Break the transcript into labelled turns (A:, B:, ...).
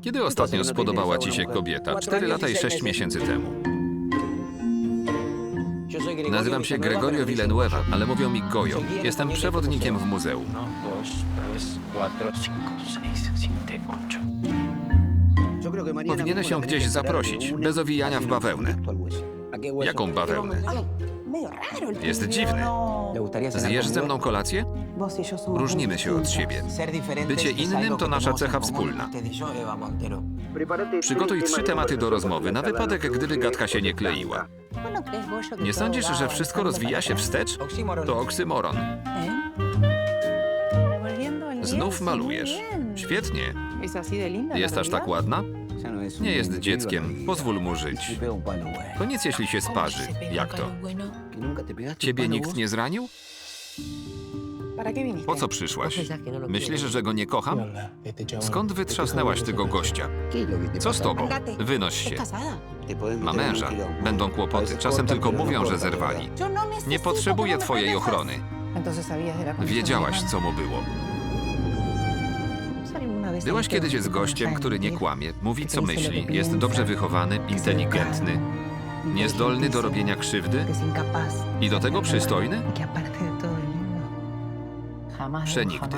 A: Kiedy ostatnio spodobała ci się kobieta? Cztery lata i sześć miesięcy temu. Nazywam się Gregorio Villanueva, ale mówią mi Gojo. Jestem przewodnikiem w muzeum. Powinieneś ją gdzieś zaprosić, bez owijania w bawełnę. Jaką bawełnę? Jest dziwny. Zjesz ze mną kolację? Różnimy się od siebie. Bycie innym to nasza cecha wspólna. Przygotuj trzy tematy do rozmowy na wypadek, gdyby gadka się nie kleiła. Nie sądzisz, że wszystko rozwija się wstecz? To oksymoron. Znów malujesz. Świetnie. Jest aż tak ładna? Nie jest dzieckiem. Pozwól mu żyć. To nic, jeśli się sparzy. Jak to? Ciebie nikt nie zranił? Po co przyszłaś? Myślisz, że go nie kocham? Skąd wytrzasnęłaś tego gościa? Co z tobą? Wynoś się. Ma męża. Będą kłopoty. Czasem tylko mówią, że zerwali. Nie potrzebuję twojej ochrony. Wiedziałaś, co mu było. Byłaś kiedyś z gościem, który nie kłamie, mówi co myśli, jest dobrze wychowany, inteligentny, niezdolny do robienia krzywdy i do tego przystojny? Ще никто.